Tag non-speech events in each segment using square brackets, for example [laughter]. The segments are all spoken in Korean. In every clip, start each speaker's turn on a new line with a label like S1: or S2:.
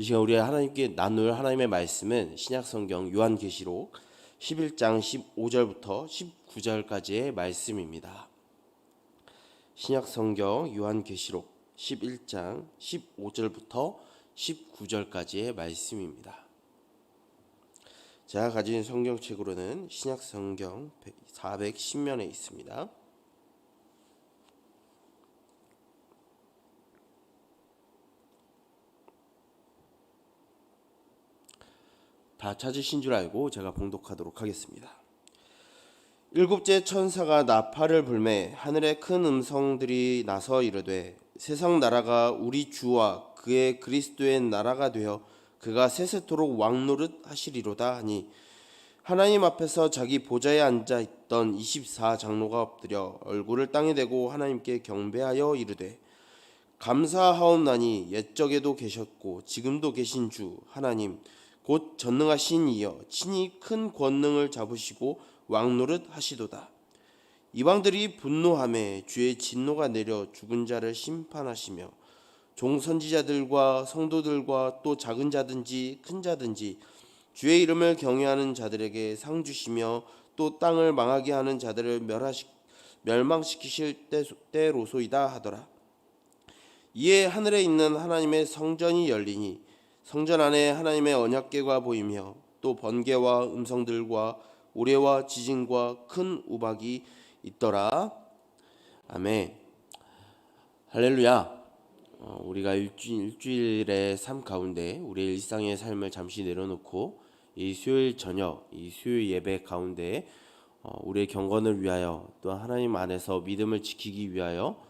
S1: 이 시간 우리 하나님께 나눌 하나님의 말씀은 신약 성경 요한계시록 11장 15절부터 19절까지의 말씀입니다. 신약 성경 요한계시록 11장 15절부터 19절까지의 말씀입니다. 제가 가진 성경책으로는 신약 성경 410면에 있습니다. 다 찾으신 줄 알고 제가 봉독하도록 하겠습니다. 일곱째 천사가 나팔을 불매 하늘에 큰 음성들이 나서 이르되 세상 나라가 우리 주와 그의 그리스도의 나라가 되어 그가 세세토록 왕노릇 하시리로다 하니 하나님 앞에서 자기 보좌에 앉아 있던 24 장로가 엎드려 얼굴을 땅에 대고 하나님께 경배하여 이르되 감사하옵나니 옛적에도 계셨고 지금도 계신 주 하나님 곧 전능하신 이여 친히 큰 권능을 잡으시고 왕노릇 하시도다. 이방들이 분노함에 주의 진노가 내려 죽은 자를 심판하시며 종 선지자들과 성도들과 또 작은 자든지 큰 자든지 주의 이름을 경외하는 자들에게 상 주시며 또 땅을 망하게 하는 자들을 멸하시, 멸망시키실 때, 때로소이다 하더라. 이에 하늘에 있는 하나님의 성전이 열리니 성전 안에 하나님의 언약궤가 보이며 또 번개와 음성들과 우레와 지진과 큰 우박이 있더라. 아멘. 할렐루야. 어, 우리가 일주일, 일주일 의 삶 가운데 우리의 일상의 삶을 잠시 내려놓고 이 수요일 저녁, 이 수요일 예배 가운데 어, 우리의 경건을 위하여 또 하나님 안에서 믿음을 지키기 위하여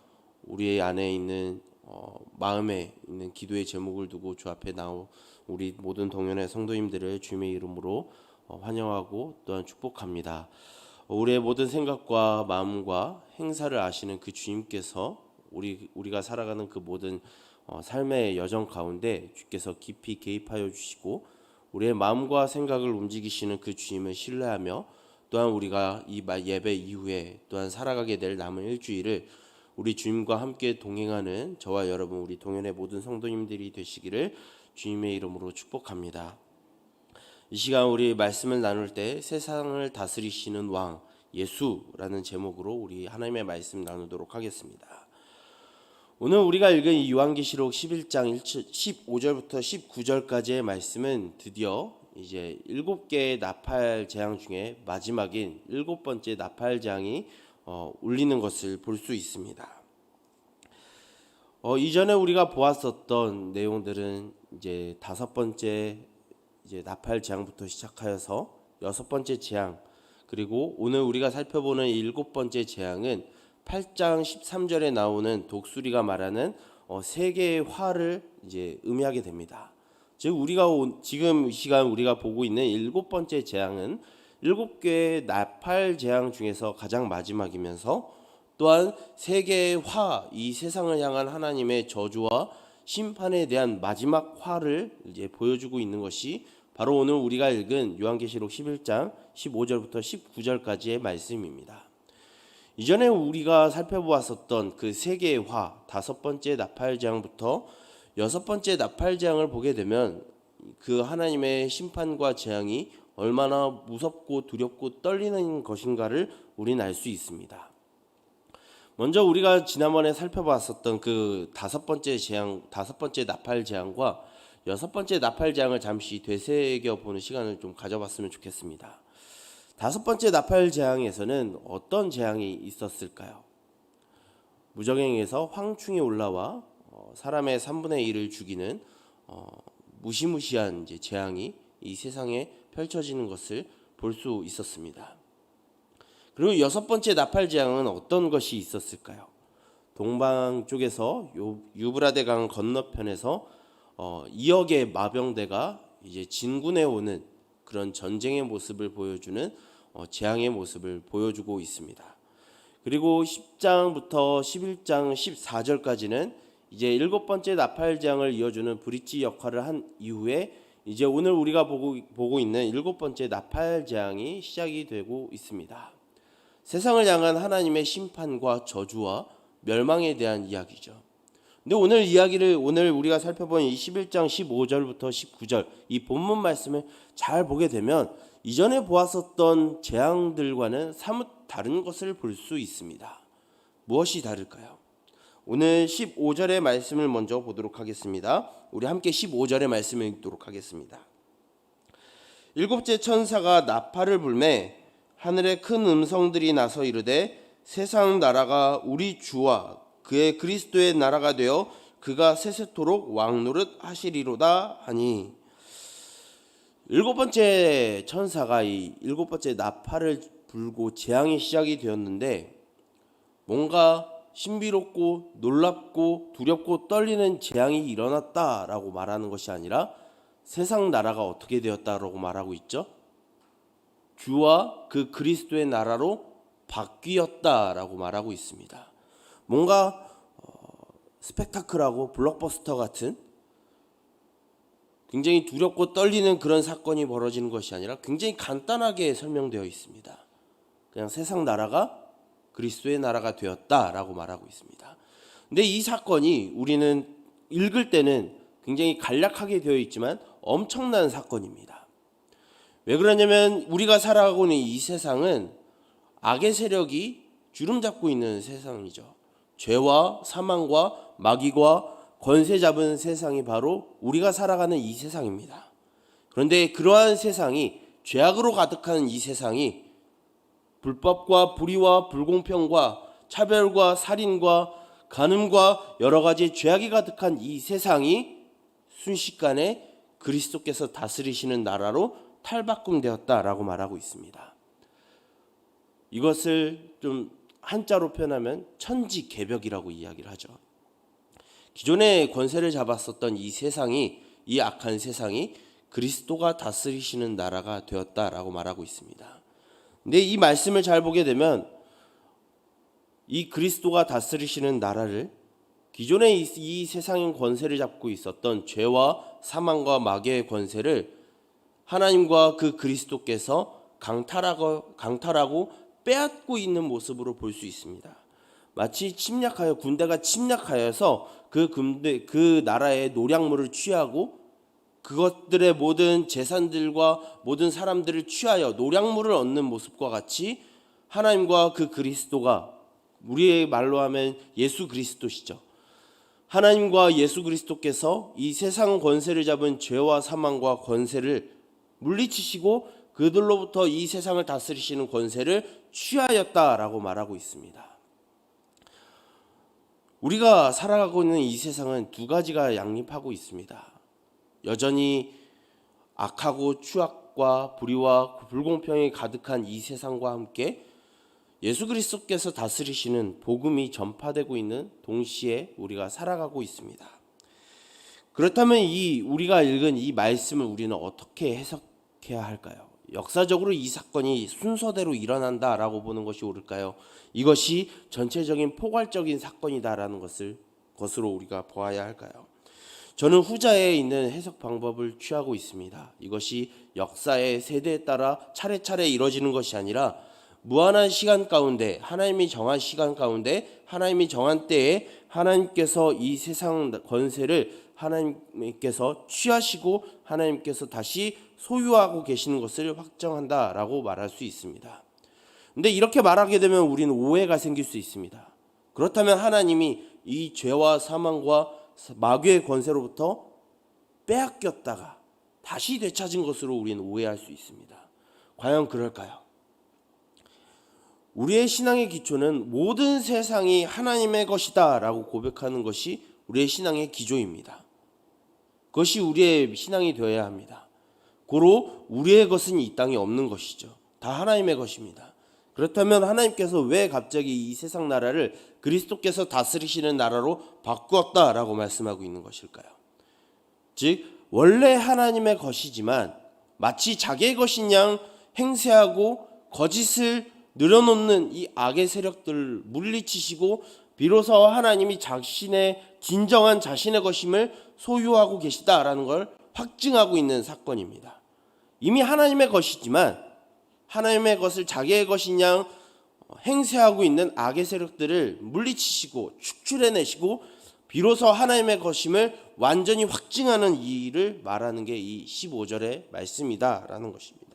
S1: 우리의 안에 있는 어, 마음에 있는 기도의 제목을 두고 주 앞에 나오 우리 모든 동연의 성도님들을 주님의 이름으로 어, 환영하고 또한 축복합니다. 어, 우리의 모든 생각과 마음과 행사를 아시는 그 주님께서 우리 우리가 살아가는 그 모든 어, 삶의 여정 가운데 주께서 깊이 개입하여 주시고 우리의 마음과 생각을 움직이시는 그 주님을 신뢰하며 또한 우리가 이 예배 이후에 또한 살아가게 될 남은 일주일을 우리 주님과 함께 동행하는 저와 여러분 우리 동현의 모든 성도님들이 되시기를 주님의 이름으로 축복합니다. 이 시간 우리 말씀을 나눌 때 세상을 다스리시는 왕 예수라는 제목으로 우리 하나님의 말씀 나누도록 하겠습니다. 오늘 우리가 읽은 이 요한계시록 11장 15절부터 19절까지의 말씀은 드디어 이제 일곱 개의 나팔 재앙 중에 마지막인 일곱 번째 나팔 재앙이 어, 울리는 것을 볼 수 있습니다. 어, 이전에 우리가 보았었던 내용들은 이제 다섯 번째 이제 나팔 재앙부터 시작하여서 여섯 번째 재앙 그리고 오늘 우리가 살펴보는 일곱 번째 재앙은 8장 13절에 나오는 독수리가 말하는 어, 세 개의 화를 이제 의미하게 됩니다. 즉 우리가 온, 지금 이 시간 우리가 보고 있는 일곱 번째 재앙은 일곱 개의 나팔 재앙 중에서 가장 마지막이면서 또한 세 개의 화, 이 세상을 향한 하나님의 저주와 심판에 대한 마지막 화를 이제 보여주고 있는 것이 바로 오늘 우리가 읽은 요한계시록 11장 15절부터 19절까지의 말씀입니다. 이전에 우리가 살펴보았었던 그 세 개의 화, 다섯 번째 나팔 재앙부터 여섯 번째 나팔 재앙을 보게 되면 그 하나님의 심판과 재앙이 얼마나 무섭고 두렵고 떨리는 것인가를 우리는 알 수 있습니다. 먼저 우리가 지난번에 살펴봤었던 그 다섯 번째 재앙, 다섯 번째 나팔 재앙과 여섯 번째 나팔 재앙을 잠시 되새겨 보는 시간을 좀 가져봤으면 좋겠습니다. 다섯 번째 나팔 재앙에서는 어떤 재앙이 있었을까요? 무적행에서 황충이 올라와 어, 사람의 3분의 1을 죽이는 어, 무시무시한 재앙이 이 세상에 펼쳐지는 것을 볼 수 있었습니다. 그리고 여섯 번째 나팔 재앙은 어떤 것이 있었을까요? 동방 쪽에서 유브라데 강 건너편에서 어, 2억의 마병대가 이제 진군해 오는 그런 전쟁의 모습을 보여주는 어, 재앙의 모습을 보여주고 있습니다. 그리고 10장부터 11장 14절까지는 이제 일곱 번째 나팔 재앙을 이어주는 브릿지 역할을 한 이후에 이제 오늘 우리가 보고, 보고 있는 일곱 번째 나팔 재앙이 시작이 되고 있습니다. 세상을 향한 하나님의 심판과 저주와 멸망에 대한 이야기죠. 근데 오늘 이야기를 오늘 우리가 살펴본 이 11장 15절부터 19절 이 본문 말씀을 잘 보게 되면 이전에 보았었던 재앙들과는 사뭇 다른 것을 볼 수 있습니다. 무엇이 다를까요? 오늘 15절의 말씀을 먼저 보도록 하겠습니다. 우리 함께 15절의 말씀을 읽도록 하겠습니다. 일곱째 천사가 나팔을 불매 하늘에 큰 음성들이 나서 이르되 세상 나라가 우리 주와 그의 그리스도의 나라가 되어 그가 세세토록 왕노릇 하시리로다 하니 일곱 번째 천사가 이 일곱 번째 나팔을 불고 재앙이 시작이 되었는데 뭔가 신비롭고 놀랍고 두렵고 떨리는 재앙이 일어났다라고 말하는 것이 아니라 세상 나라가 어떻게 되었다라고 말하고 있죠. 주와 그 그리스도의 나라로 바뀌었다라고 말하고 있습니다. 뭔가 어, 스펙타클하고 블록버스터 같은 굉장히 두렵고 떨리는 그런 사건이 벌어지는 것이 아니라 굉장히 간단하게 설명되어 있습니다. 그냥 세상 나라가 그리스도의 나라가 되었다라고 말하고 있습니다. 근데 이 사건이 우리는 읽을 때는 굉장히 간략하게 되어 있지만 엄청난 사건입니다. 왜 그러냐면 우리가 살아가고 있는 이 세상은 악의 세력이 주름 잡고 있는 세상이죠. 죄와 사망과 마귀와 권세 잡은 세상이 바로 우리가 살아가는 이 세상입니다. 그런데 그러한 세상이 죄악으로 가득한 이 세상이 불법과 불의와 불공평과 차별과 살인과 간음과 여러 가지 죄악이 가득한 이 세상이 순식간에 그리스도께서 다스리시는 나라로 탈바꿈되었다라고 말하고 있습니다. 이것을 좀 한자로 표현하면 천지 개벽이라고 이야기를 하죠. 기존에 권세를 잡았었던 이 세상이 이 악한 세상이 그리스도가 다스리시는 나라가 되었다라고 말하고 있습니다. 근데 이 말씀을 잘 보게 되면 이 그리스도가 다스리시는 나라를 기존에 이, 이 세상의 권세를 잡고 있었던 죄와 사망과 마귀의 권세를 하나님과 그 그리스도께서 강탈하고 강탈하고 빼앗고 있는 모습으로 볼 수 있습니다. 마치 침략하여 군대가 침략하여서 그 군대 그 나라의 노량물을 취하고 그것들의 모든 재산들과 모든 사람들을 취하여 노량물을 얻는 모습과 같이 하나님과 그 그리스도가 우리의 말로 하면 예수 그리스도시죠. 하나님과 예수 그리스도께서 이 세상 권세를 잡은 죄와 사망과 권세를 물리치시고 그들로부터 이 세상을 다스리시는 권세를 취하였다라고 말하고 있습니다. 우리가 살아가고 있는 이 세상은 두 가지가 양립하고 있습니다. 여전히 악하고 추악과 불의와 불공평이 가득한 이 세상과 함께 예수 그리스도께서 다스리시는 복음이 전파되고 있는 동시에 우리가 살아가고 있습니다. 그렇다면 이 우리가 읽은 이 말씀을 우리는 어떻게 해석해야 할까요? 역사적으로 이 사건이 순서대로 일어난다라고 보는 것이 옳을까요? 이것이 전체적인 포괄적인 사건이다라는 것을 것으로 우리가 보아야 할까요? 저는 후자에 있는 해석 방법을 취하고 있습니다. 이것이 역사의 세대에 따라 차례차례 이루어지는 것이 아니라 무한한 시간 가운데 하나님이 정한 시간 가운데 하나님이 정한 때에 하나님께서 이 세상 권세를 하나님께서 취하시고 하나님께서 다시 소유하고 계시는 것을 확정한다라고 말할 수 있습니다. 근데 이렇게 말하게 되면 우리는 오해가 생길 수 있습니다. 그렇다면 하나님이 이 죄와 사망과 마귀의 권세로부터 빼앗겼다가 다시 되찾은 것으로 우리는 오해할 수 있습니다. 과연 그럴까요? 우리의 신앙의 기초는 모든 세상이 하나님의 것이다 라고 고백하는 것이 우리의 신앙의 기조입니다. 그것이 우리의 신앙이 되어야 합니다. 고로 우리의 것은 이 땅에 없는 것이죠. 다 하나님의 것입니다. 그렇다면 하나님께서 왜 갑자기 이 세상 나라를 그리스도께서 다스리시는 나라로 바꾸었다라고 말씀하고 있는 것일까요? 즉 원래 하나님의 것이지만 마치 자기의 것인 양 행세하고 거짓을 늘어놓는 이 악의 세력들을 물리치시고 비로소 하나님이 자신의 진정한 자신의 것임을 소유하고 계시다라는 걸 확증하고 있는 사건입니다. 이미 하나님의 것이지만 하나님의 것을 자기의 것인 양 행세하고 있는 악의 세력들을 물리치시고 축출해내시고 비로소 하나님의 것임을 완전히 확증하는 일을 말하는 게 이 15절의 말씀이다라는 것입니다.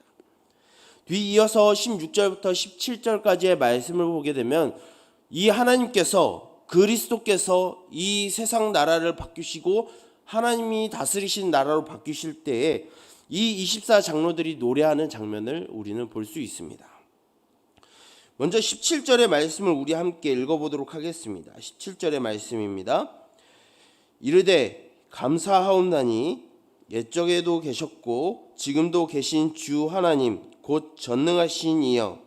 S1: 뒤이어서 16절부터 17절까지의 말씀을 보게 되면 이 하나님께서 그리스도께서 이 세상 나라를 바꾸시고 하나님이 다스리신 나라로 바뀌실 때에 이 24장로들이 노래하는 장면을 우리는 볼 수 있습니다. 먼저 17절의 말씀을 우리 함께 읽어보도록 하겠습니다. 17절의 말씀입니다. 이르되 감사하옵나니 옛적에도 계셨고 지금도 계신 주 하나님 곧 전능하신 이여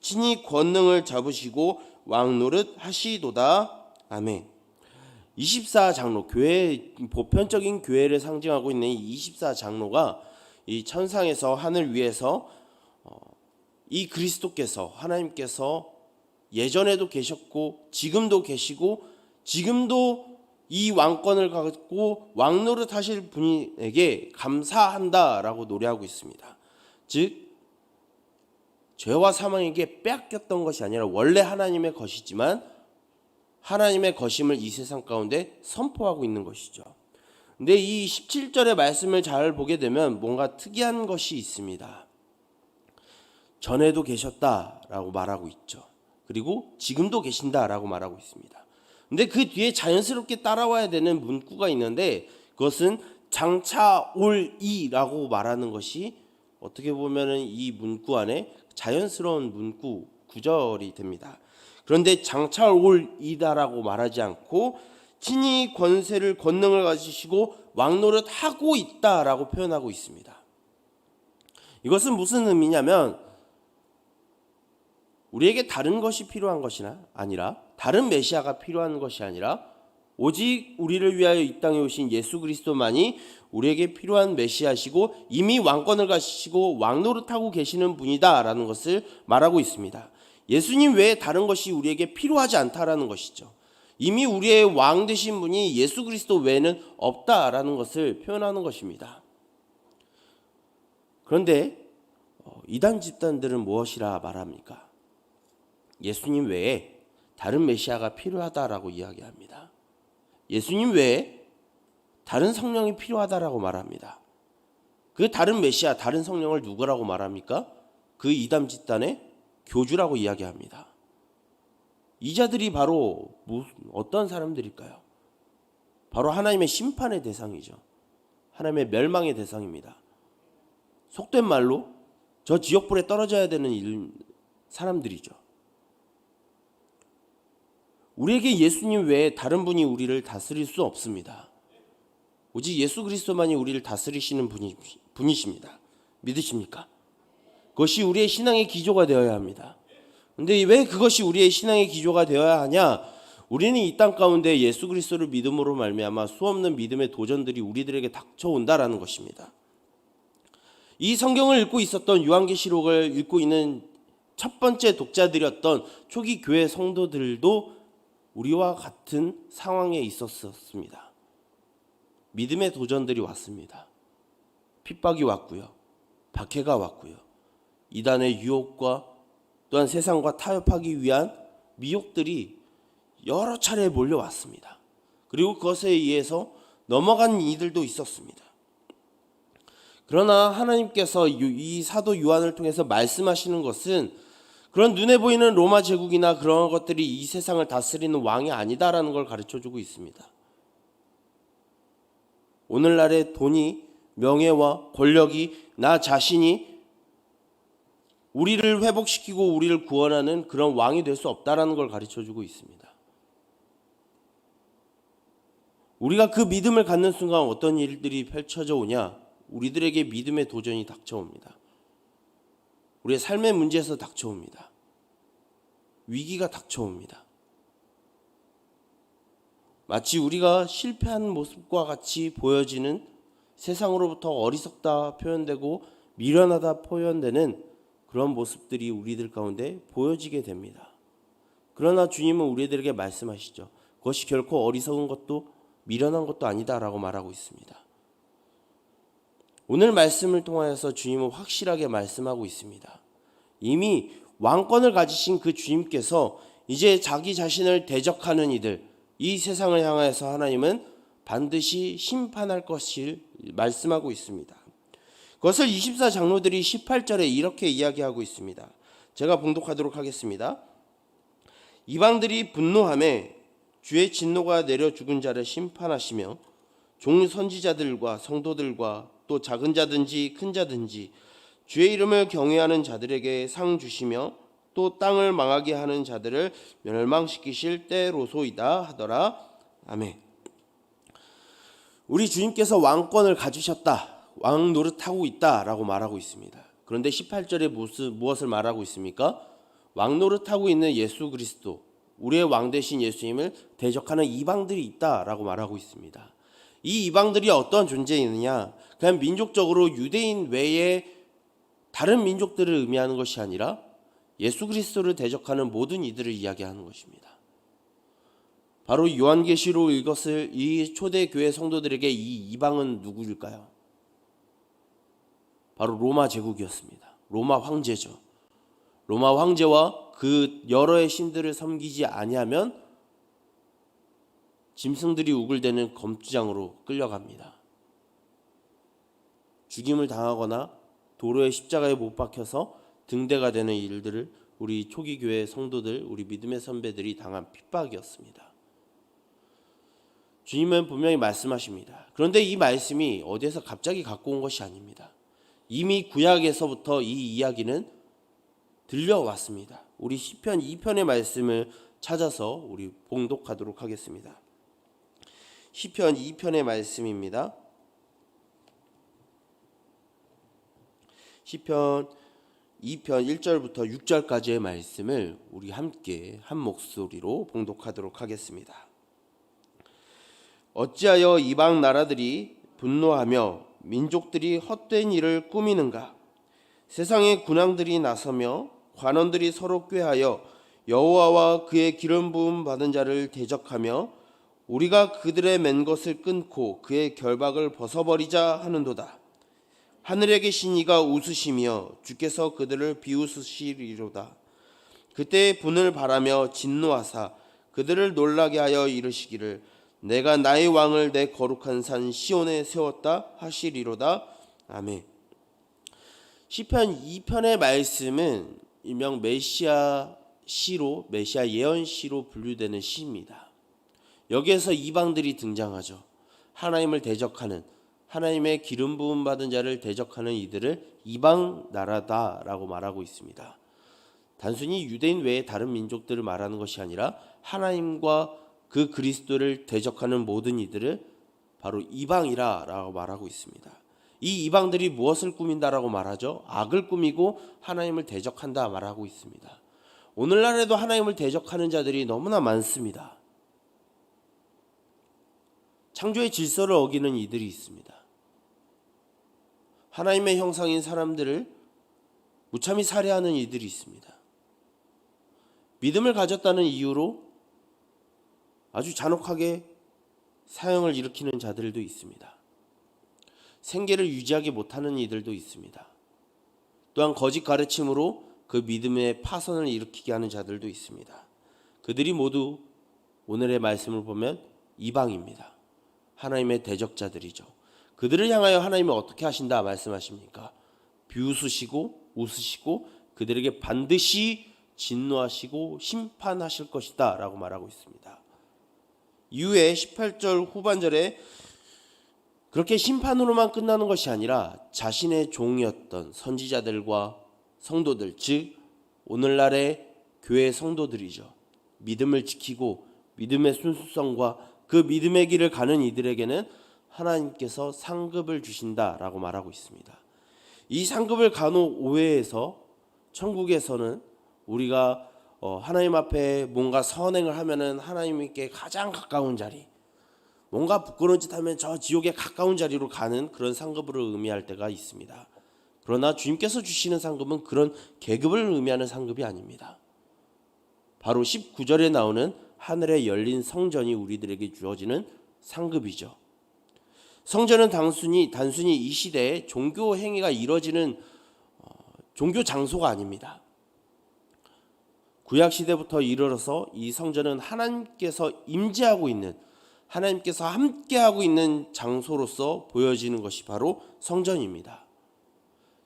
S1: 친히 권능을 잡으시고 왕 노릇 하시도다 아멘. 24 장로 교회 보편적인 교회를 상징하고 있는 이 24 장로가 이 천상에서 하늘 위에서 어, 이 그리스도께서 하나님께서 예전에도 계셨고 지금도 계시고 지금도 이 왕권을 갖고 왕노릇 하실 분에게 감사한다라고 노래하고 있습니다. 즉 죄와 사망에게 빼앗겼던 것이 아니라 원래 하나님의 것이지만 하나님의 것임을 이 세상 가운데 선포하고 있는 것이죠. 근데 이 17절의 말씀을 잘 보게 되면 뭔가 특이한 것이 있습니다. 전에도 계셨다라고 말하고 있죠. 그리고 지금도 계신다라고 말하고 있습니다. 근데 그 뒤에 자연스럽게 따라와야 되는 문구가 있는데 그것은 장차 올 이라고 말하는 것이 어떻게 보면은 이 문구 안에 자연스러운 문구 구절이 됩니다. 그런데 장차 올 이다라고 말하지 않고 친히 권세를 권능을 가지시고 왕노릇 하고 있다라고 표현하고 있습니다. 이것은 무슨 의미냐면 우리에게 다른 것이 필요한 것이나 아니라 다른 메시아가 필요한 것이 아니라 오직 우리를 위하여 이 땅에 오신 예수 그리스도만이 우리에게 필요한 메시아시고 이미 왕권을 가지시고 왕노릇하고 계시는 분이다라는 것을 말하고 있습니다. 예수님 외에 다른 것이 우리에게 필요하지 않다라는 것이죠. 이미 우리의 왕 되신 분이 예수 그리스도 외에는 없다라는 것을 표현하는 것입니다. 그런데 어, 이단 집단들은 무엇이라 말합니까? 예수님 외에 다른 메시아가 필요하다라고 이야기합니다. 예수님 외에 다른 성령이 필요하다라고 말합니다. 그 다른 메시아, 다른 성령을 누구라고 말합니까? 그 이단 집단의 교주라고 이야기합니다. 이 자들이 바로 어떤 사람들일까요? 바로 하나님의 심판의 대상이죠. 하나님의 멸망의 대상입니다. 속된 말로 저 지옥불에 떨어져야 되는 사람들이죠. 우리에게 예수님 외에 다른 분이 우리를 다스릴 수 없습니다. 오직 예수 그리스도만이 우리를 다스리시는 분이, 분이십니다. 믿으십니까? 그것이 우리의 신앙의 기조가 되어야 합니다. 근데 왜 그것이 우리의 신앙의 기조가 되어야 하냐? 우리는 이 땅 가운데 예수 그리스도를 믿음으로 말미암아 수없는 믿음의 도전들이 우리들에게 닥쳐온다라는 것입니다. 이 성경을 읽고 있었던 요한계시록을 읽고 있는 첫 번째 독자들이었던 초기 교회 성도들도 우리와 같은 상황에 있었습니다. 믿음의 도전들이 왔습니다. 핍박이 왔고요. 박해가 왔고요. 이단의 유혹과 또한 세상과 타협하기 위한 미혹들이 여러 차례 몰려왔습니다. 그리고 그것에 의해서 넘어간 이들도 있었습니다. 그러나 하나님께서 이 사도 요한을 통해서 말씀하시는 것은 그런 눈에 보이는 로마 제국이나 그런 것들이 이 세상을 다스리는 왕이 아니다라는 걸 가르쳐 주고 있습니다. 오늘날의 돈이 명예와 권력이 나 자신이 우리를 회복시키고 우리를 구원하는 그런 왕이 될 수 없다라는 걸 가르쳐 주고 있습니다. 우리가 그 믿음을 갖는 순간 어떤 일들이 펼쳐져 오냐? 우리들에게 믿음의 도전이 닥쳐옵니다. 우리의 삶의 문제에서 닥쳐옵니다. 위기가 닥쳐옵니다. 마치 우리가 실패한 모습과 같이 보여지는 세상으로부터 어리석다 표현되고 미련하다 표현되는 그런 모습들이 우리들 가운데 보여지게 됩니다. 그러나 주님은 우리들에게 말씀하시죠. 그것이 결코 어리석은 것도 미련한 것도 아니다라고 말하고 있습니다. 오늘 말씀을 통하여서 주님은 확실하게 말씀하고 있습니다. 이미 왕권을 가지신 그 주님께서 이제 자기 자신을 대적하는 이들, 이 세상을 향하여서 하나님은 반드시 심판할 것을 말씀하고 있습니다. 그것을 24 장로들이 18절에 이렇게 이야기하고 있습니다. 제가 봉독하도록 하겠습니다. 이방들이 분노함에 주의 진노가 내려 죽은 자를 심판하시며 종 선지자들과 성도들과 또 작은 자든지 큰 자든지 주의 이름을 경외하는 자들에게 상 주시며 또 땅을 망하게 하는 자들을 멸망시키실 때로소이다 하더라. 아멘. 우리 주님께서 왕권을 가지셨다. 왕 노릇하고 있다라고 말하고 있습니다. 그런데 18절에 무슨 무엇을 말하고 있습니까? 왕 노릇하고 있는 예수 그리스도, 우리의 왕 대신 예수님을 대적하는 이방들이 있다라고 말하고 있습니다. 이 이방들이 어떤 존재이느냐? 그냥 민족적으로 유대인 외에 다른 민족들을 의미하는 것이 아니라 예수 그리스도를 대적하는 모든 이들을 이야기하는 것입니다. 바로 요한계시로 읽었을 이 초대 교회 성도들에게 이 이방은 누구일까요? 바로 로마 제국이었습니다. 로마 황제죠. 로마 황제와 그 여러의 신들을 섬기지 아니하면 짐승들이 우글대는 검투장으로 끌려갑니다. 죽임을 당하거나 도로의 십자가에 못 박혀서 등대가 되는 일들을 우리 초기 교회 성도들, 우리 믿음의 선배들이 당한 핍박이었습니다. 주님은 분명히 말씀하십니다. 그런데 이 말씀이 어디에서 갑자기 갖고 온 것이 아닙니다. 이미 구약에서부터 이 이야기는 들려왔습니다. 우리 시편 2편의 말씀을 찾아서 우리 봉독하도록 하겠습니다. 시편 2편의 말씀입니다. 시편 2편 1절부터 6절까지의 말씀을 우리 함께 한 목소리로 봉독하도록 하겠습니다. 어찌하여 이방 나라들이 분노하며 민족들이 헛된 일을 꾸미는가? 세상의 군왕들이 나서며 관원들이 서로 꾀하여 여호와와 그의 기름 부음 받은 자를 대적하며 우리가 그들의 맨 것을 끊고 그의 결박을 벗어버리자 하는도다. 하늘에 계신 이가 웃으시며 주께서 그들을 비웃으시리로다. 그때 분을 바라며 진노하사 그들을 놀라게 하여 이르시기를 내가 나의 왕을 내 거룩한 산 시온에 세웠다 하시리로다. 아멘. 시편 2편의 말씀은 일명 메시아 시로 메시아 예언 시로 분류되는 시입니다. 여기에서 이방들이 등장하죠. 하나님을 대적하는 하나님의 기름 부음 받은 자를 대적하는 이들을 이방 나라다라고 말하고 있습니다. 단순히 유대인 외의 다른 민족들을 말하는 것이 아니라 하나님과 그 그리스도를 대적하는 모든 이들을 바로 이방이라라고 말하고 있습니다. 이 이방들이 무엇을 꾸민다라고 말하죠? 악을 꾸미고 하나님을 대적한다 말하고 있습니다. 오늘날에도 하나님을 대적하는 자들이 너무나 많습니다. 창조의 질서를 어기는 이들이 있습니다. 하나님의 형상인 사람들을 무참히 살해하는 이들이 있습니다. 믿음을 가졌다는 이유로 아주 잔혹하게 사형을 일으키는 자들도 있습니다. 생계를 유지하지 못하는 이들도 있습니다. 또한 거짓 가르침으로 그 믿음의 파선을 일으키게 하는 자들도 있습니다. 그들이 모두 오늘의 말씀을 보면 이방입니다. 하나님의 대적자들이죠. 그들을 향하여 하나님이 어떻게 하신다 말씀하십니까? 비웃으시고 웃으시고 그들에게 반드시 진노하시고 심판하실 것이다 라고 말하고 있습니다. 이후에 18절 후반절에 그렇게 심판으로만 끝나는 것이 아니라 자신의 종이었던 선지자들과 성도들 즉 오늘날의 교회 성도들이죠. 믿음을 지키고 믿음의 순수성과 그 믿음의 길을 가는 이들에게는 하나님께서 상급을 주신다라고 말하고 있습니다. 이 상급을 간혹 오해해서 천국에서는 우리가 어, 하나님 앞에 뭔가 선행을 하면은 하나님께 가장 가까운 자리, 뭔가 부끄러운 짓 하면 저 지옥에 가까운 자리로 가는 그런 상급을 의미할 때가 있습니다. 그러나 주님께서 주시는 상급은 그런 계급을 의미하는 상급이 아닙니다. 바로 19절에 나오는 하늘에 열린 성전이 우리들에게 주어지는 상급이죠. 성전은 단순히 단순히 이 시대에 종교 행위가 이루어지는 어, 종교 장소가 아닙니다. 구약 시대부터 이르러서 이 성전은 하나님께서 임재하고 있는 하나님께서 함께하고 있는 장소로서 보여지는 것이 바로 성전입니다.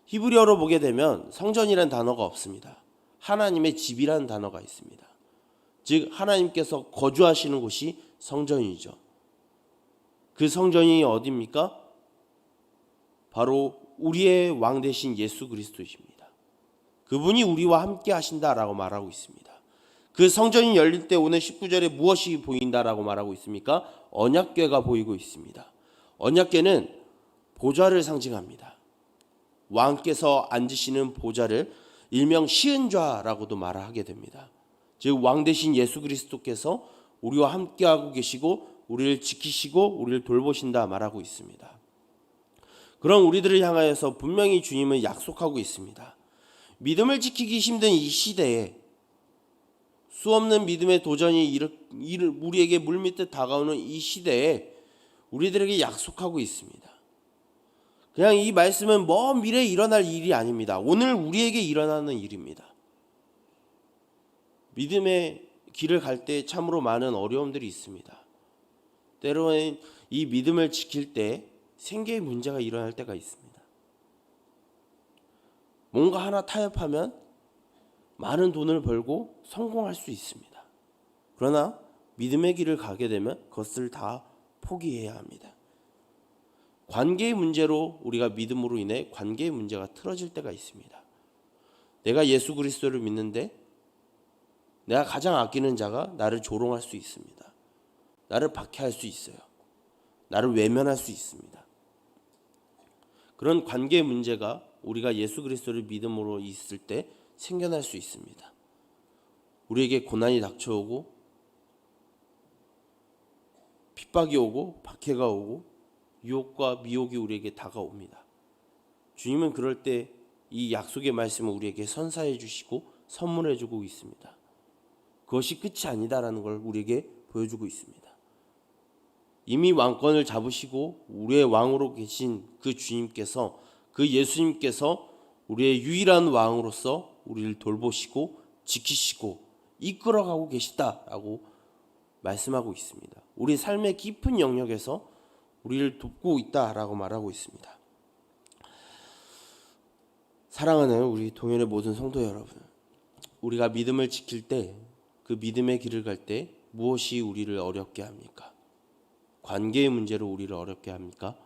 S1: 히브리어로 보게 되면 성전이란 단어가 없습니다. 하나님의 집이라는 단어가 있습니다. 즉 하나님께서 거주하시는 곳이 성전이죠. 그 성전이 어디입니까? 바로 우리의 왕 되신 예수 그리스도이십니다. 그분이 우리와 함께 하신다라고 말하고 있습니다. 그 성전이 열릴 때 오늘 19절에 무엇이 보인다라고 말하고 있습니까? 언약궤가 보이고 있습니다. 언약궤는 보좌를 상징합니다. 왕께서 앉으시는 보좌를 일명 시은좌라고도 말하게 됩니다. 즉 왕 대신 예수 그리스도께서 우리와 함께하고 계시고 우리를 지키시고 우리를 돌보신다 말하고 있습니다. 그런 우리들을 향하여서 분명히 주님은 약속하고 있습니다. 믿음을 지키기 힘든 이 시대에 수없는 믿음의 도전이 우리에게 물밀듯 다가오는 이 시대에 우리들에게 약속하고 있습니다. 그냥 이 말씀은 먼 미래에 일어날 일이 아닙니다. 오늘 우리에게 일어나는 일입니다. 믿음의 길을 갈 때 참으로 많은 어려움들이 있습니다. 때로는 이 믿음을 지킬 때 생계의 문제가 일어날 때가 있습니다. 뭔가 하나 타협하면 많은 돈을 벌고 성공할 수 있습니다. 그러나 믿음의 길을 가게 되면 그것을 다 포기해야 합니다. 관계의 문제로 우리가 믿음으로 인해 관계의 문제가 틀어질 때가 있습니다. 내가 예수 그리스도를 믿는데 내가 가장 아끼는 자가 나를 조롱할 수 있습니다. 나를 박해할 수 있어요. 나를 외면할 수 있습니다. 그런 관계의 문제가 우리가 예수 그리스도를 믿음으로 있을 때 생겨날 수 있습니다. 우리에게 고난이 닥쳐오고 핍박이 오고 박해가 오고 유혹과 미혹이 우리에게 다가옵니다. 주님은 그럴 때 이 약속의 말씀을 우리에게 선사해 주시고 선물해 주고 있습니다. 그것이 끝이 아니다라는 걸 우리에게 보여주고 있습니다. 이미 왕권을 잡으시고 우리의 왕으로 계신 그 주님께서 그 예수님께서 우리의 유일한 왕으로서 우리를 돌보시고 지키시고 이끌어가고 계시다라고 말씀하고 있습니다. 우리 삶의 깊은 영역에서 우리를 돕고 있다라고 말하고 있습니다. 사랑하는 우리 동현의 모든 성도 여러분, 우리가 믿음을 지킬 때 그 믿음의 길을 갈 때 무엇이 우리를 어렵게 합니까? 관계의 문제로 우리를 어렵게 합니까?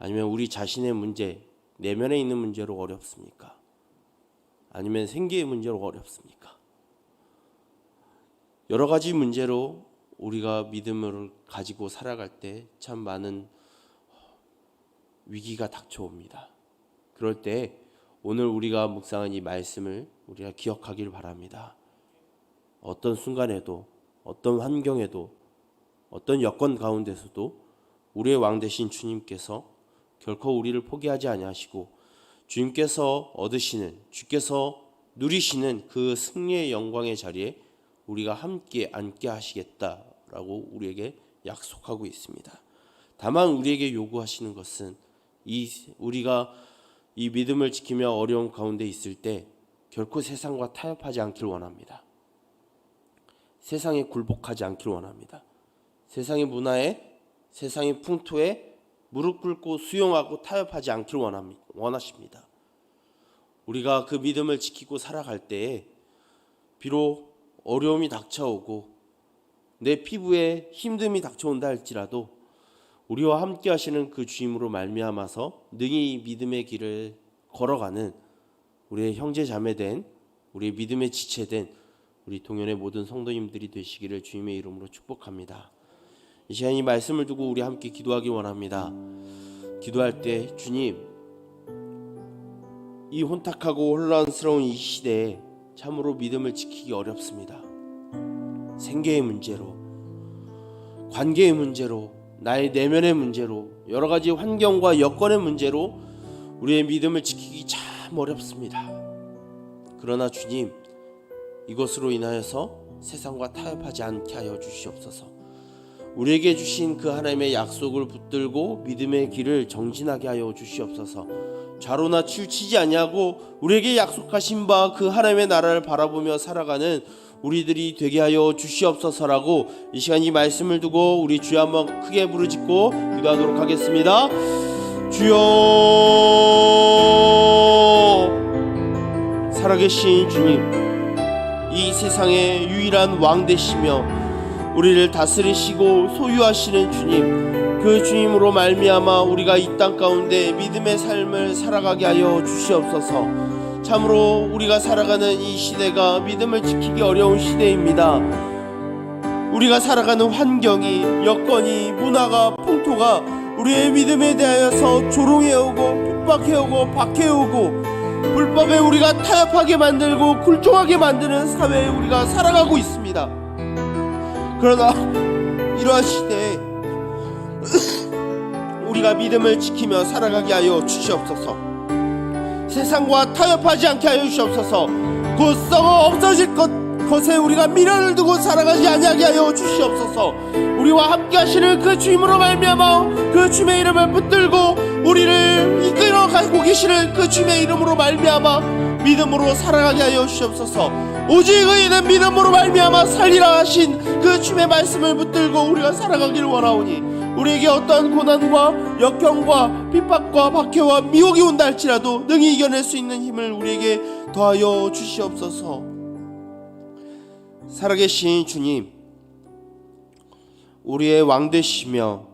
S1: 아니면 우리 자신의 문제, 내면에 있는 문제로 어렵습니까? 아니면 생계의 문제로 어렵습니까? 여러 가지 문제로 우리가 믿음을 가지고 살아갈 때 참 많은 위기가 닥쳐옵니다. 그럴 때 오늘 우리가 묵상한 이 말씀을 우리가 기억하길 바랍니다. 어떤 순간에도 어떤 환경에도 어떤 여건 가운데서도 우리의 왕 되신 주님께서 결코 우리를 포기하지 아니하시고 주님께서 얻으시는 주께서 누리시는 그 승리의 영광의 자리에 우리가 함께 앉게 하시겠다라고 우리에게 약속하고 있습니다. 다만 우리에게 요구하시는 것은 이 우리가 이 믿음을 지키며 어려운 가운데 있을 때 결코 세상과 타협하지 않길 원합니다. 세상에 굴복하지 않길 원합니다. 세상의 문화에 세상의 풍토에 무릎 꿇고 수용하고 타협하지 않길 원합니다. 원하십니다. 우리가 그 믿음을 지키고 살아갈 때에 비록 어려움이 닥쳐오고 내 피부에 힘듦이 닥쳐온다 할지라도 우리와 함께 하시는 그 주임으로 말미암아서 능히 믿음의 길을 걸어가는 우리의 형제 자매된 우리의 믿음의 지체된 우리 동현의 모든 성도님들이 되시기를 주님의 이름으로 축복합니다. 이 시간 이 말씀을 두고 우리 함께 기도하기 원합니다. 기도할 때 주님 이 혼탁하고 혼란스러운 이 시대에 참으로 믿음을 지키기 어렵습니다. 생계의 문제로 관계의 문제로 나의 내면의 문제로 여러 가지 환경과 여건의 문제로 우리의 믿음을 지키기 참 어렵습니다. 그러나 주님 이것으로 인하여서 세상과 타협하지 않게 하여 주시옵소서. 우리에게 주신 그 하나님의 약속을 붙들고 믿음의 길을 정진하게 하여 주시옵소서. 좌로나 치우치지 아니하고 우리에게 약속하신 바 그 하나님의 나라를 바라보며 살아가는 우리들이 되게 하여 주시옵소서라고 이 시간 이 말씀을 두고 우리 주여 한번 크게 부르짖고 기도하도록 하겠습니다. 주여 살아계신 주님 이 세상의 유일한 왕 되시며 우리를 다스리시고 소유하시는 주님 그 주님으로 말미암아 우리가 이 땅 가운데 믿음의 삶을 살아가게 하여 주시옵소서. 참으로 우리가 살아가는 이 시대가 믿음을 지키기 어려운 시대입니다. 우리가 살아가는 환경이 여건이 문화가 풍토가 우리의 믿음에 대하여서 조롱해오고 핍박해오고 박해오고 불법에 우리가 타협하게 만들고 굴종하게 만드는 사회에 우리가 살아가고 있습니다. 그러나 이러한 시대에 [clears throat] 우리가 믿음을 지키며 살아가게 하여 주시옵소서. 세상과 타협하지 않게 하여 주시옵소서. 곧 썩어 없어질 것 것에 우리가 미련을 두고 살아가지 아니하게 하여 주시옵소서. 우리와 함께 하시는 그 주님으로 말미암아 그 주님의 이름을 붙들고 우리를 이끌어 가고 계시는 그 주님의 이름으로 말미암아 믿음으로 살아가게 하여 주시옵소서. 오직 의인은 믿음으로 말미암아 살리라 하신 그 주님의 말씀을 붙들고 우리가 살아가기를 원하오니 우리에게 어떠한 고난과 역경과 핍박과 박해와 미혹이 온다 할지라도 능히 이겨낼 수 있는 힘을 우리에게 더하여 주시옵소서. 살아계신 주님, 우리의 왕 되시며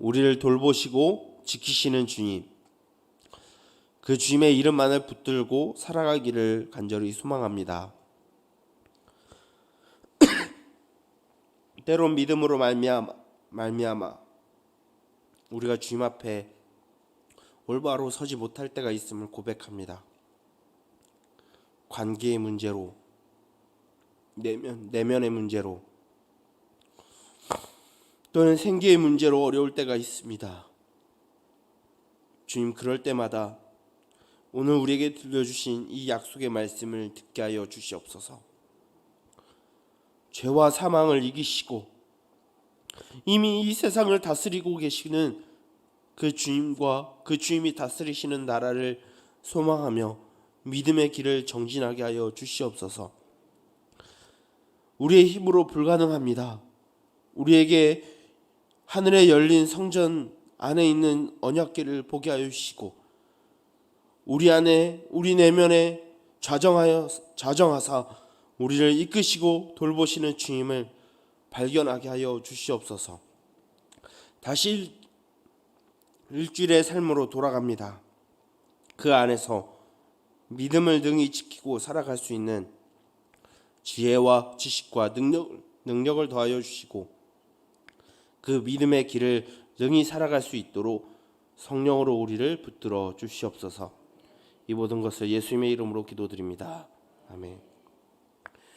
S1: 우리를 돌보시고 지키시는 주님, 그 주님의 이름만을 붙들고 살아가기를 간절히 소망합니다. [clears throat] 때론 믿음으로 말미암아, 말미암아 우리가 주님 앞에 올바로 서지 못할 때가 있음을 고백합니다. 관계의 문제로 내면 내면의 문제로 또는 생계의 문제로 어려울 때가 있습니다. 주님 그럴 때마다 오늘 우리에게 들려주신 이 약속의 말씀을 듣게 하여 주시옵소서. 죄와 사망을 이기시고 이미 이 세상을 다스리고 계시는 그 주님과 그 주님이 다스리시는 나라를 소망하며 믿음의 길을 정진하게 하여 주시옵소서. 우리의 힘으로 불가능합니다. 우리에게 하늘에 열린 성전 안에 있는 언약궤를 보게 하여 주시고 우리 안에 우리 내면에 좌정하여 좌정하사 우리를 이끄시고 돌보시는 주님을 발견하게 하여 주시옵소서. 다시 일주일의 삶으로 돌아갑니다. 그 안에서 믿음을 능히 지키고 살아갈 수 있는 지혜와 지식과 능력, 능력을 더하여 주시고 그 믿음의 길을 능히 살아갈 수 있도록 성령으로 우리를 붙들어 주시옵소서. 이 모든 것을 예수님의 이름으로 기도드립니다. 아멘.